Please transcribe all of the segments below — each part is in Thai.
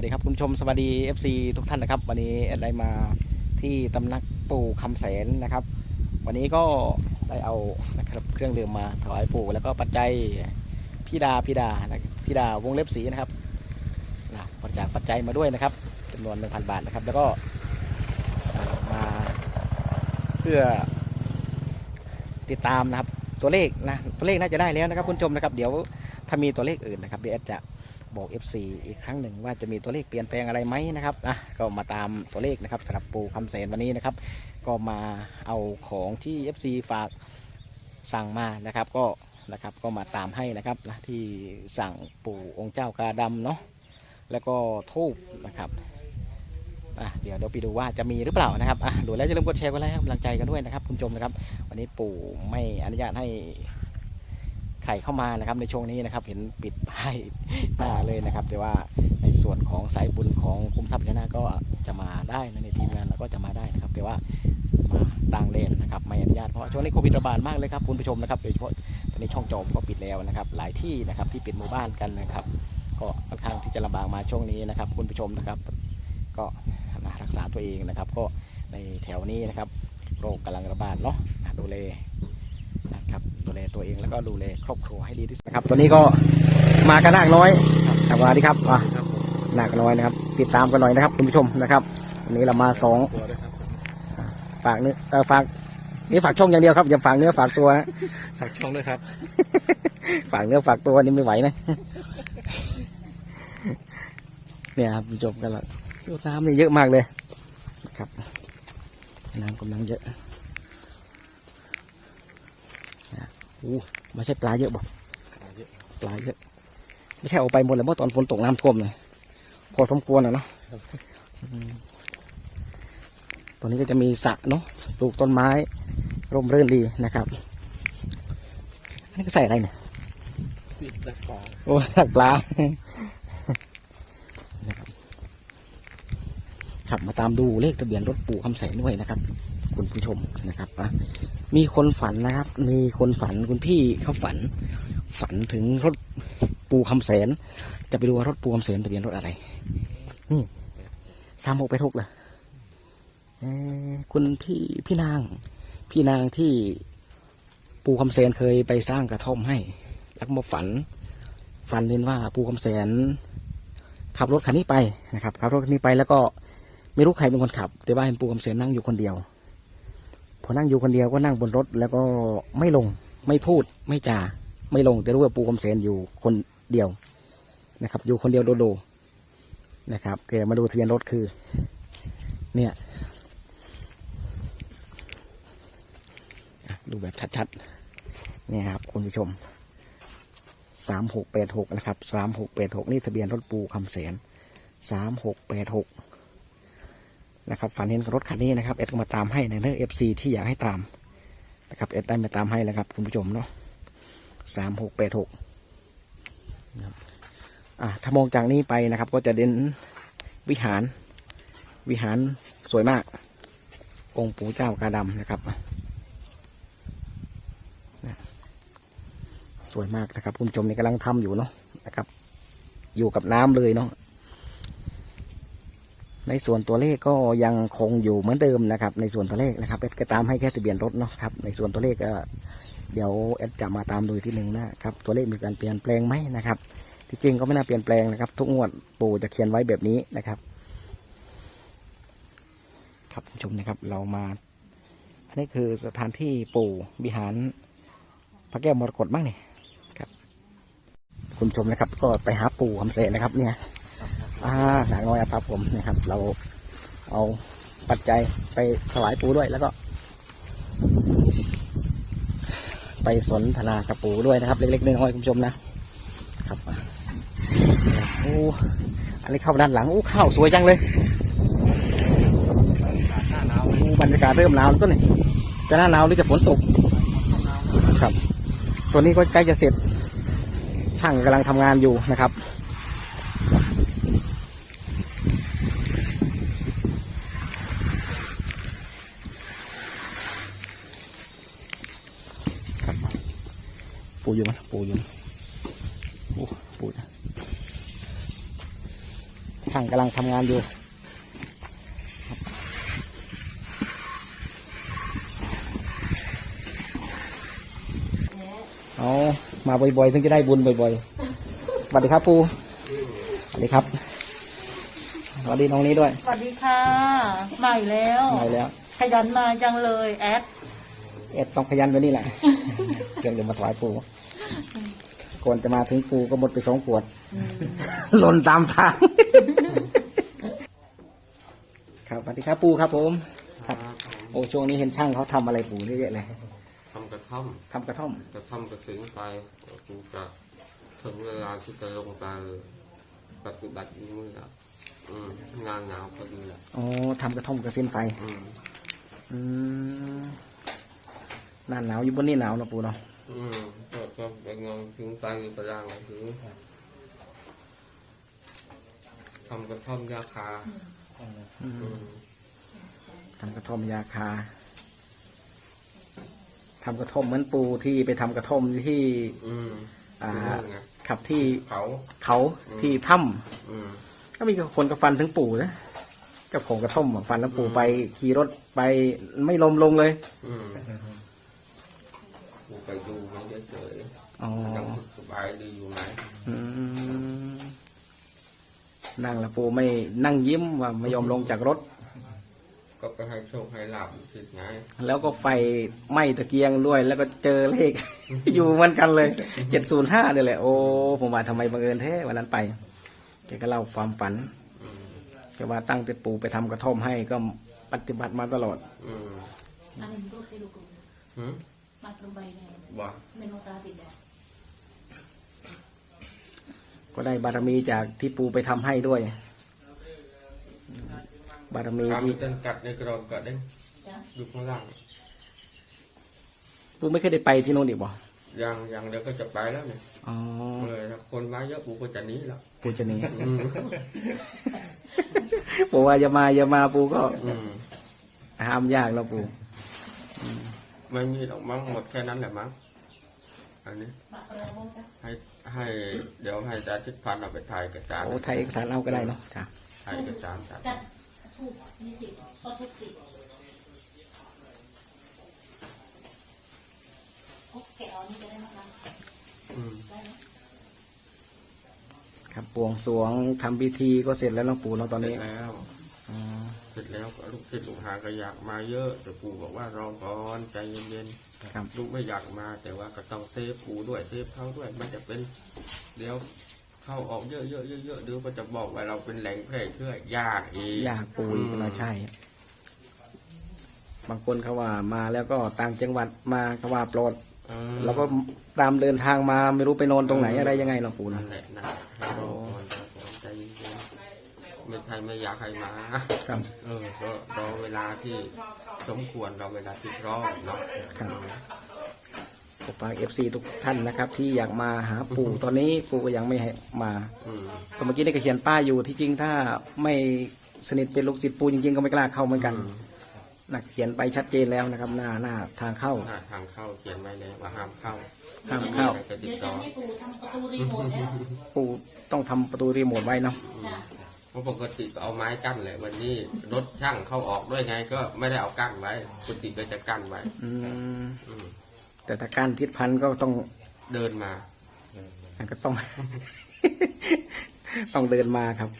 สวัสดีครับคุณชมสวัสดี FC ทุกท่านนะครับ วันนี้ได้มาที่ตำนักปู่คำแสนนะครับ วันนี้ก็ได้เอานะครับเครื่องดื่มมาถวายปู่แล้วก็ปัจจัยพี่ดาพี่ดาพี่ดาวงเล็บสีนะครับนะบริจาคปัจจัยมาด้วยนะครับจำนวน1,000 บาทนะครับ แล้วก็มาเพื่อติดตามนะครับตัวเลขนะตัวเลขน่าจะได้แล้วนะครับคุณชมนะครับ เดี๋ยวถ้ามีตัวเลขอื่นนะครับเดี๋ยวจะ บอก FC อีกครั้งหนึ่งว่าจะมีตัวเลขเปลี่ยนแปลงอะไรไหมนะครับนะก็มาตามตัวเลขนะครับสำหรับปูคำเสนวันนี้นะครับ ก็มาเอาของที่ FC ฝากสั่งมานะครับ ก็นะครับก็มาตามให้นะครับนะที่สั่งปู่องค์เจ้ากาดำเนาะแล้วก็ทูบนะครับอะเดี๋ยวเดี๋ยวไปดูว่าจะมีหรือเปล่านะครับอะดูแล้วอย่าลืมกดแชร์กดไลค์ให้กำลังใจกันด้วยนะครับ คุณผู้ชมนะครับ วันนี้ปู่ไม่อนุญาตให้ ใครเข้ามานะครับในช่วงนี้นะครับเห็นปิดป้ายหน้าเลยนะครับ แต่ว่าในส่วนของสายบุญของคุมทรัพย์พญานาคก็จะมาได้นะในทีมงานเราก็จะมาได้นะครับ แต่ว่ามาต่างเลนนะครับไม่อนุญาตเพราะช่วงนี้โควิดระบาดมากเลยครับคุณผู้ชมนะครับโดยเฉพาะตอนนี้ช่องจอมก็ปิดแล้วนะครับ หลายที่นะครับที่ปิดหมู่บ้านกันนะครับ ก็ค่อนข้างที่จะลำบากมาช่วงนี้นะครับ คุณผู้ชมนะครับ ก็รักษาตัวเองนะครับ ก็ในแถวนี้นะครับโรคกำลังระบาดเนาะนะดูแล ลตัวเองแล้วก็ดูแลครอบครัวให้ดีที่สุดนะครับตัวนี้ก็มากันนาคน้อยครับสวัสดีครับอะครับผมนาคน้อยนะครับ ติดตามกันหน่อยนะครับคุณผู้ชมนะครับวันนี้เรามาสองตัวด้วยครับผมฝากเนื้อเออฝากนี่ฝากช่องอย่างเดียวครับอย่าฝากเนื้อฝากตัวนะฝากช่องด้วยครับ ฝากเนื้อฝากตัวนี่ไม่ไหวนะเนี่ยครับคุณผู้ชมกันละน้ำนี่เยอะมากเลยนะครับน้ำกำลังเยอะนะ อู้ไม่ใช่ปลาเยอะบอกปลาเยอะ ไม่ใช่เอาไปหมดเลยเมื่อตอนฝนตกน้ำท่วมเลยพอสมควรอะเนาะตรงนี้ก็จะมีสระเนาะปลูกต้นไม้ ร่มรื่นดีนะครับอันนี้ก็ใส่อะไรเนี่ยติดดักปลาโอ้ตักปลาขับมาตามดูเลขทะเบียนรถปู่คำแสนด้วยนะครับ คุณผู้ชมนะครับอะ มีคนฝันนะครับ มีคนฝันคุณพี่เขาฝัน ฝันถึงรถปู่คำแสน จะไปดูว่ารถปูคำแสนทะเบียนรถอะไร นี่สามหกไปทุกเลยคุณพี่พี่นาง พี่นางที่ปู่คำแสนเคยไปสร้างกระท่อมให้ แล้วก็มาฝัน ฝันเห็นว่าปูคำแสน ขับรถคันนี้ไปนะครับขับรถคันนี้ไปแล้วก็ไม่รู้ใครเป็นคนขับ แต่ว่าเห็นปูคำแสนนั่งอยู่คนเดียว อนั่งอยู่คนเดียวก็นั่งบนรถ แล้วก็ไม่ลงไม่พูดไม่จาไม่ลงแต่รู้ว่าปูคำแสนอยู่คนเดียวนะครับ อยู่คนเดียวโดโดนะครับแต่มาดูทะเบียนรถคือ เนี่ยดูแบบชัดๆเนี่ยครับคุณผู้ชมสามหกแปดหกนะครับสามหกแปดหกนี่ทะเบียนรถปูคำแสนสามหกแปดหก นะครับฝันเห็นรถคันนี้นะครับเอ็ดก็มาตามให้ในเรื่องเอฟซีที่อยากให้ตามนะครับเอ็ดได้มาตามให้แล้วครับคุณผู้ชมเนาะสามหกแปดหกอ่าถ้ามองจากนี้ไปนะครับ ก็จะเด่นวิหารวิหารสวยมาก องค์ปู่เจ้ากาดำนะครับสวยมากนะครับ คุณผู้ชมนี่กำลังทำอยู่เนาะนะครับ อยู่กับน้ำเลยเนาะ ในส่วนตัวเลขก็ยังคงอยู่เหมือนเดิมนะครับ ในส่วนตัวเลขนะครับเอ็ดก็ตามให้แค่ทะเบียนรถเนาะครับในส่วนตัวเลขก็เดี๋ยวเอ็ดจะมาตามดูที่หนึ่งนะครับตัวเลขมีการเปลี่ยนแปลงไหมนะครับ ที่จริงก็ไม่น่าเปลี่ยนแปลงนะครับ ทุกงวดปู่จะเขียนไว้แบบนี้นะครับ ครับคุณชมนะครับเรามาอันนี้คือสถานที่ปู่วิหารพระแก้วมรกตบ้างนี่คุณผู้ชมนะครับ ก็ไปหาปู่คำเสนนะครับเนี่ย อ่าหนังน้อยครับผมนะครับ เราเอาปัจจัยไปถวายปูด้วยแล้วก็ ไปสนทนากับปูด้วยนะครับ เล็กๆน้อยๆคุณผู้ชมนะครับโอ้อันนี้เข้าด้านหลังโอ้ข้าวสวยจังเลยหนาวโอ้บรรยากาศเริ่มหนาวแล้วสินี่จะหน้าหนาวหรือจะฝนตกครับ ตัวนี้ก็ใกล้จะเสร็จช่างกำลังทำงานอยู่นะครับ ปูอยู่มั้ยปูอยู่มั้ยโอ้ปูถ้าางกำลังทำงานอยู่เอามาบ่อยๆถึงจะได้บุญบ่อยๆสวัสดีครับปูสวัสดีครับสวัสดีน้องนี้ด้วยสวัสดีค่ะ ใหม่แล้วมาแล้ว ขยันมาจังเลยแอดเอ็ดต้องพยันไปนี่แหละเครื่องเดี๋ยวมาถวายปู ก่อนจะมาถึงปูก็หมดไปสองขวดหล่นตามทาง ครับสวัสดีครับปูครับผม ครับ โอ้ช่วงนี้เห็นช่างเขาทำอะไรปูเยอะแยะเลยทำกระท่อมทำกระท่อม กระท่อมกระสิงไปกูจะถึงเวลาที่จะลงไปปฏิบัติมือละอืมงานหนาวพอดีละอ๋อทำกระท่อมกระเส้นไฟ อืมอืมหน้าหนาวอยู่บนนี่หนาวเนอะปูเนาะ อืมก็ก็ไปงานถึงไปตารางถึงทำกระท่อมยาคาอืมทำกระท่อมยาคาทำกระท่อมเหมือนปูที่ไปทำกระท่อมที่ อืมอ่า ที่นู่นไงขับที่เขา เขาที่ถ้ำอืมก็มีคนกับฟันถึงปู่นะเจ้าของกระท่อมอะฟันแล้วปู่ไปขี่รถไปไม่ลมลงเลย อืม กูไปดูมันเฉยอ๋อๆยังสบายดีอยู่ไหมอืมนั่งแล้วปู่ไม่นั่งยิ้มว่าไม่ยอมลงจากรถ ก็ไปให้โชคให้ลาบสิไงแล้วก็ไฟไหม้ตะเกียงด้วย แล้วก็เจอเลข อยู่เหมือนกันเลยเจ็ดศูนย์ห้าเนี่ยแหละโอ้ผมว่าทำไมบังเอิญแท้วันนั้นไปแกก็เล่าความฝันอืมแกว่าตั้งแต่ปู่ไปทำกระท่อมให้ก็ปฏิบัติมาตลอด อืม อันนี้ก็คือลูกหืมมาตรงใบเนี่ย ว่าเมนูตาติดบอกก็ได้บารมีจากที่ปู่ไปทำให้ด้วย บารมีตามที่จนกัดในกรองกัดได้จ้ะอยู่ข้างล่างปู่ไม่เคยได้ไปที่โน่นอีกบ่ยังยังเดี๋ยวก็จะไปแล้วเนี่ยอ๋อเออถ้าคนมาเยอะปูก็จะหนีแล้วปู่จะหนีอืมปู่ว่าอย่ามาอย่ามาปู่ก็อืมห้ามยากแล้วปู่ ไม่มีหรอกมั้งหมดแค่นั้นแหละมั้งอันนี้มาอะไรบ้างจ๊ะให้ให้เดี๋ยวให้อาทิตย์พันธุ์เอาไปถ่ายเอกสารโอ้ไทยเอกสารเอาก็ได้เนาะจ้ะถ่ายเอกสารจ้ะจัดถูกยี่สิบก็ทุกสิบโอเคเอานี่จะได้ไหมคะอืมได้ไหมครับบวงสรวงทำพิธีก็เสร็จแล้วเน้องปู่เนาะตอนเสร็นี้จแล้วอ๋อ เสร็จแล้วก็ลูกศิษย์ลูกหาก็อยากมาเยอะ แต่ปู่บอกว่ารอก่อนใจเย็นๆครับลูกไม่อยากมา แต่ว่าก็ต้องเซฟปูด้วยเซฟเขาด้วย มันจะเป็นเดี๋ยวเข้าออกเยอะๆเยอะๆเดี๋ยวก็จะบอกว่าเราเป็นแหล่งแพร่เชื้อยากอีกยากปู่อีกนะใช่ บางคนเขาว่ามาแล้วก็ต่างจังหวัดมาเขาว่าปลอดเออแล้วก็ตามเดินทางมาไม่รู้ไปนอนตรงไหนอะไรยังไงเนาะปู่นั่เนาะ นแหละนะให้รอก่อนรอก่อนใจเย็นๆ ไม่ใช่ไม่อยากให้มาครับ เออก็รอเวลาที่สมควรรอเวลาที่พร้อมเนาะครับผมฝากเอฟซีทุกท่านนะครับ ที่อยากมาหาปู่ตอนนี้ปู่ก็ยังไม่ให้มาอืมก็เมื่อกี้ได้ก็เขียนป้ายอยู่ที่จริงถ้าไม่สนิทเป็นลูกศิษย์ปู่จริงๆก็ไม่กล้าเข้าเหมือนกันนะเขียนไปชัดเจนแล้วนะครับ หน้าหน้าทางเข้า หน้าทางเข้าเขียนไว้เลยว่าห้ามเข้าห้ามเข้า ใครจะติเดี๋ดยวจะต่อ ให้ปู่ทำประตูรีโมทแล้วปู่ต้องทำประตูรีโมทไว้เนาะ จ้ะ เพราะปกติก็เอาไม้กั้นเลยวันนี้รถช่างเข้าออกด้วยไง ก็ไม่ได้เอากั้นไว้ปกติก็จะกั้นไว้อืมอืมแต่ถ้าการทิศพันธุ์ก็ต้องเดินมาก็ต้อง ต้องเดินมาครับ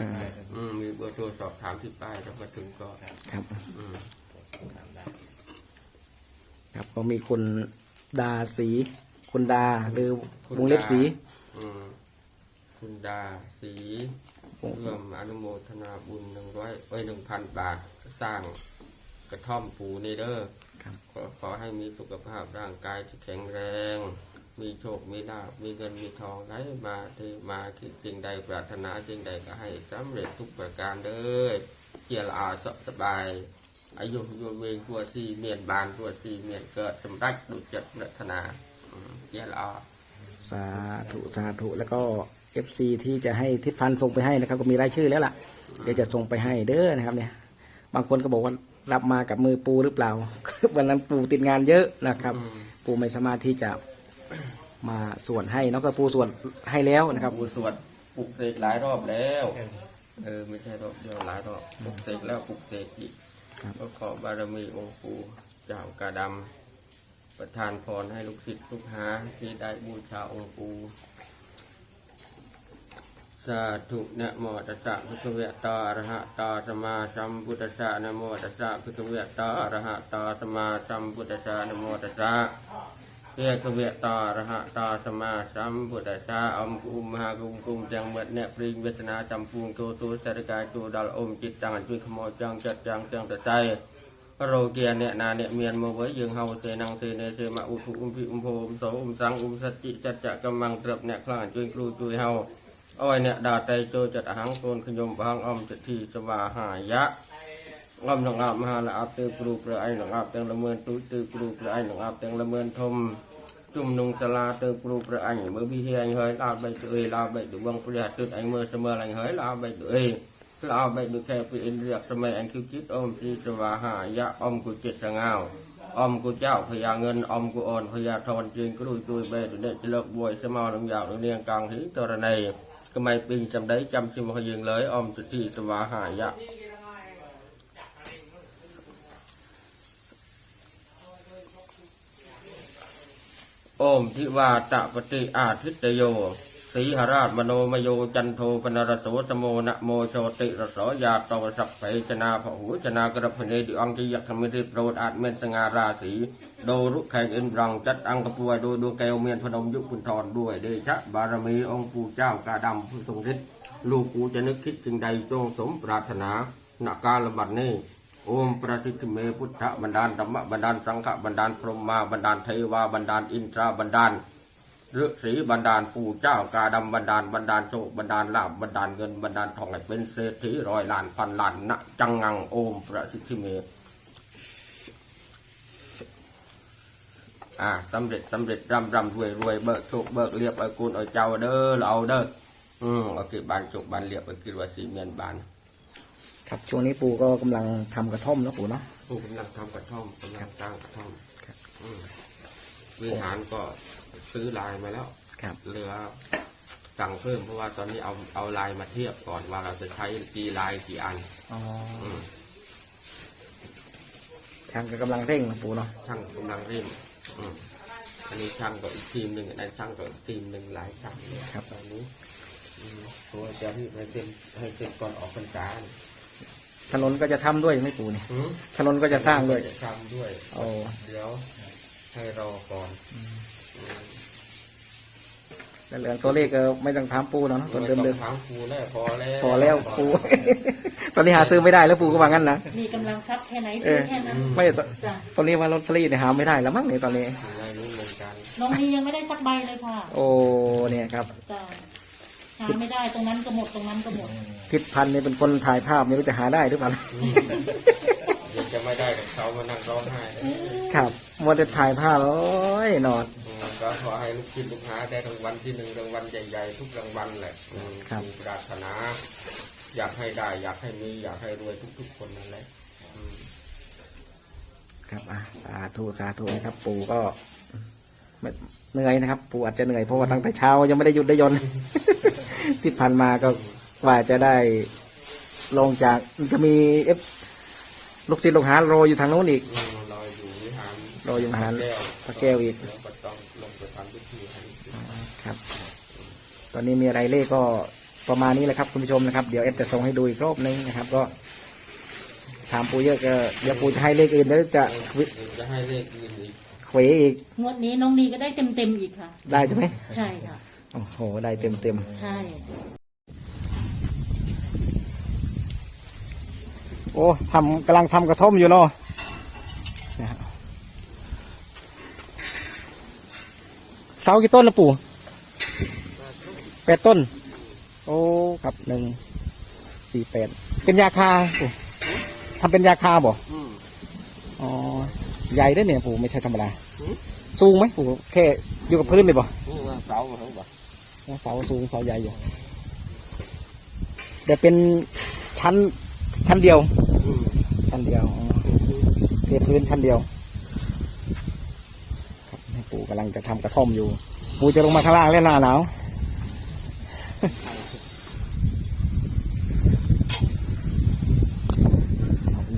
อ่าอืมมีเบอร์โทรสอบถามที่ป้ายแล้วมาถึงก็ครับ อืมครับก็มีคุณดาสี คุณดาหรือวงเล็บสี อืม คุณดาสีเรื่อมอนุโมทนาบุญหนึ่งร้อยไว้หนึ่งพันบาทสร้างกระท่อมปูนี่เด้อครับขอขอให้มีสุขภาพร่างกายที่แข็งแรง มีโชค มีลาภมีเงิน มีทองไหลมาที่มาที่สิ่งใดปรารถนาสิ่งใดก็ให้สำเร็จทุกประการเด้อเจียรอาสสบาย อายุโยนเวงทั่วสี่เมียนบานทั่วสี่เมียนเกิดสำรักดุจจัดปรารถนาอืมเจียรอาสาธุ สาธุ แล้วก็ เอฟซีที่จะให้ทิศพันธ์ส่งไปให้นะครับ ก็มีรายชื่อแล้วล่ะ เดี๋ยวจะส่งไปให้เด้อนะครับ เนี่ย บางคนก็บอกว่ารับมากับมือปูหรือเปล่า วันนั้นปูติดงานเยอะนะครับอืมปูไม่สามารถที่จะมาส่วนให้เนาะก็ปูส่วนให้แล้วนะครับ ปูสวดปลุกเสกหลายรอบแล้ว เออไม่ใช่รอบเดียวหลายรอบปลุกเสกแล้วปลุกเสกอีกครับ ก็ขอบารมีองค์ปู่เจ้ากาดำประทานพรให้ลูกศิษย์ลูกหาที่ได้บูชาองค์ปู่ สาธุนะโมตัสสะภะคะวะโตอะระหะโตสัมมาสัมพุทธัสสะนะโมตัสสะภะคะวะโตอะระหะโตสัมมาสัมพุทธัสสะนะโมตัสสะเพียกเวตาระหะตาสมมาสัมพุทธชาอมกุมมหากุมกุมจังเมดเนปริงเวทนาจำปูงโตตูสารกายตูดัลอมจิตตังจุยขโมยจังจัดจังจังตะใจโรเกียเนนาเนเมียนมไว้ยืงเฮาเสนังเสเนเสมาอุทุอุมพิอุมโพอุมโสอุมสังอุมสติจัจจะกำมังเตรบเนคลางจุยครูจุยเฮา อ้อยเนี่ยดาไตโจจัดหังโกนขยมบังอมจัตทีสวาหายะงอมหนังอาบมหาละอาบเตอปรูเปลือไอหนังอาบเตียงละเมินตุยตือปรูเปลือไอหนังอาบเตียงละเมินทมจุ่มนุงสลาเตอปรูประอันเมื่อพี่เฮียเฮ้ยลาไปตัวเอลาไปดูวังประหยัตุดอันเมื่อเสมออันเฮ้ยลาไปตัวเอลาไปดูแค่เป็นเรียกสมัยอันคิวคิดอมสีสวาหายะอมกุจิตสงาวอมกุเจ้าพญาเงินอมกุอ่อนพญาทอนจึงกรุยตุยเบดุเดจเลิกบวยสมาลงยาวลงเรียงกลางหิตระใน ก็ไม่ปิงจำได้จำชิมหยิงเลยอมสุธีตวาหายะโอมทิวาตะปฏิอาทิตโย สีหราชมโนมโยจันโทปนรโสตโมนะโมโชติรสยาตวสัพเพชนาพหูชนากระพเนดิอังกิยักขมิริโปรดอาจเมนสงาราศีโดรุแข่งอินรังจัดอังกปวยโดยดวงแก้วเมียนพนมยุคพุนทรด้วยเดชะบารมีองค์ปู่เจ้ากาดำผู้ทรงฤทธิ์ลูกกูจะนึกคิดสิ่งใดจงสมปรารถนาณกาลบัดนี้โอมประสิทธิเมพุทธบันดาลธรรมบันดาลสังฆบันดาลพรหมาบันดาลเทวาบันดาลอินทราบันดาล ฤาษีบันดาลปู่เจ้ากาดำบันดาลบันดาลโชคบันดาลลาบบันดาลเงินบันดาลทองให้เป็นเศรษฐีร้อยล้านพันล้านณจังงังโอมประสิทธิเมอ่าสำเร็จสำเร็จร่ำร่ำรวยรวยเบิกโชคเบิกเรียบเอากูลเอาเจ้าเด้อเราเอาเด้ออืมเอาเก็บบานโชคบานเรียบเอากินว่าสีเมียนบานครับช่วงนี้ปู่ก็กำลังทำกระท่อมนะปู่เนาะผู้กำลังทำกระท่อมกำลังสร้างกระท่อมครับอืมวิหารก็ ซื้อลายมาแล้วครับเหลือสั่งเพิ่มเพราะว่าตอนนี้เอาเอาลายมาเทียบก่อนว่าเราจะใช้กี่ลายกี่อันอ๋ออืมทางก็กำลังเร่งนะปู่เนาะช่างกำลังเร่งอืมอันนี้ช่างก็อีกทีมหนึ่งอันนั้นช่างก็อีกทีมหนึ่งหลายช่างเลยตอนนี้อืมเพราะว่าจะรีบให้เสร็จให้เสร็จก่อนออกพรรษาถนนก็จะทำด้วยไหม่ปู่เนี่ยหืม ถนนก็จะสร้างด้วย จะทำด้วย โอ้ เดี๋ยวให้รอก่อนอืม แล้วเรื่องตัวเลขก็ไม่ต้องถามปู่เนาะคนเดิมไม่เดิต้อมงถามครูแล้วพอแล้วพอแล้วปู่ตอนนี้หาซื้อไม่ได้แล้วปู่ก็ว่างั้นนะมีกำลังทรัพย์แค่ไหนซื้อแค่นั้นไม่ตจ้ะตอนนี้ว่าลอตเตอรี่เนี่ยหาไม่ได้แล้วมั้งเนี่ยตอนนี้ไม่รู้เหมือนกันน้องนี้ยังไม่ได้สักใบเลยค่ะ โอ้เนี่ยครับจ้ะหาไม่ได้ตรงนั้นก็หมดตรงนั้นก็หมดทิศพันธ์เนี่ยเป็นคนถ่ายภาพไม่รู้จะหาได้หรือเปล่าเดี๋ยวจะไม่ได้กับเขามานั่งร้องไห้เลยครับมัวแต่ถ่ายภาพโอ้ยนอนอืม ก็ขอให้ลูกศิษย์ลูกหาได้รางวัลที่หนึ่งรางวัลใหญ่ๆทุกรางวัลแหละอืมครับมีปรารถนา อยากให้ได้ อยากให้มีอยากให้รวยทุก ๆ คนนั่นแหละอืมครับอะสาธุสาธุนะครับ ปู่ก็ไม่เหนื่อยนะครับ ปู่อาจจะเหนื่อยเพราะว่าตั้งแต่เช้ายังไม่ได้หยุดได้หยนที่ผ่านมาก็กว่าจะได้ลงจากจะมีเอฟลูกศิษย์ลูกหารออยู่ทางโน้นอีกอืมรออยู่วิหารรออยู่วิหารแก้วพระแก้วอีก แล้วก็ต้องลงไปทำพิธีให้ ครับ ตอนนี้มีอะไรเลขก็ประมาณนี้แหละครับคุณผู้ชมนะครับ เดี๋ยวเอฟจะส่งให้ดูอีกรอบนึงนะครับ ก็ถามปู่เยอะก็เดี๋ยวปู่จะให้เลขอื่นแล้วจะวิเดี๋ยวจะให้เลขอื่นอีกเขวอีกงวดนี้น้องนีก็ได้เต็มเต็มๆอีกค่ะ ได้ใช่ไหมใช่ค่ะ โอ้โหได้เต็มเต็มใช่ ๆโอ้ทำกำลังทำกระท่อมอยู่เนาะนะฮะเสากี่ต้นละปู่ แปดต้น โอ้ครับหนึ่งสี่แปดเป็นยาคาปู่ทำเป็นยาคาบ่อืม อ๋อใหญ่ด้วยเนี่ยปู่ไม่ใช่ธรรมดาหือ สูงไหมปู่แค่อยู่กับพื้นเลยบ่นี่ว่าเสาเหรอวะเสาสูงเสาใหญ่อยู่แต่เป็นชั้นชั้นเดียว อืมชั้นเดียวอ๋อเทพื้นชั้นเดียว ครับให้ปู่กำลังจะทำกระท่อมอยู่ ปู่จะลงมาข้างล่างเล่นหน้าหนาว ยั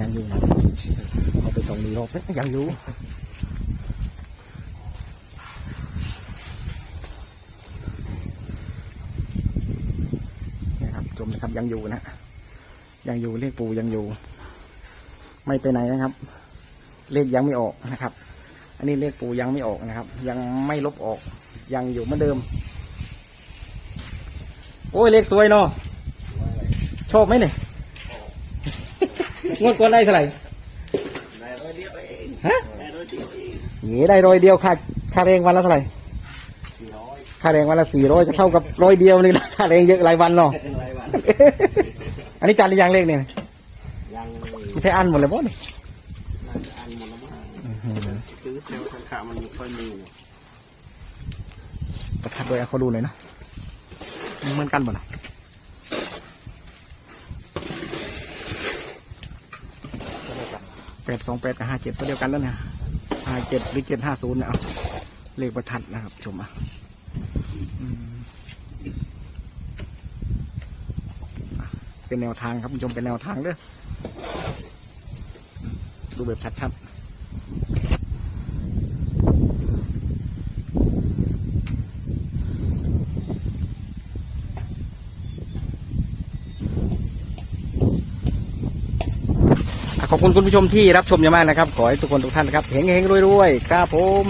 งอยู่นะเอาไปส่งมีรอบยังอยู่นะครับชมนะครับยังอยู่นะยังอยู่เลขปูยังอยู่ ไม่ไปไหนนะครับ เลขยังไม่ออกนะครับ อันนี้เลขปูยังไม่ออกนะครับ ยังไม่ลบออกยังอยู่เหมือนเดิม โอ้ยเลขสวยเนาะชอบไหมเนี่ยงวดก่อนได้เท่าไหร่ฮะหนีได้ร้อยเดียวค่าค่าแรงวันละเท่าไหร่ค่าแรงวันละสี่ร้อยจะเท่ากับร้อยเดียวนี่นะค่าแรงเยอะรายวันเนาะรายวันอันนี้จานหรือยังเลขเนี่ยยังไม่ใช่อันหมดเลยบ่เนี่ยน่าจะอันหมดแล้วมั้งซื้อแถวสังขามันไม่ค่อยมีเนี่ยประทัดด้วยเอาเขาดูหน่อยนะมัน เหมือนกันหมดนะแปดสองแปดกับห้าเจ็ดตัวเดียวกันแล้วเนี่ยห้าเจ็ดหรือเจ็ดห้าศูนย์เนี่ยเอาเลขประทัดนะครับชมอะอืมอะเป็นแนวทางครับคุณผู้ชมเป็นแนวทางเด้อดูแบบชัดๆ ขอบคุณคุณผู้ชมที่รับชมอย่างมากนะครับ ขอให้ทุกคนทุกท่านนะครับเฮงๆรวยๆครับผม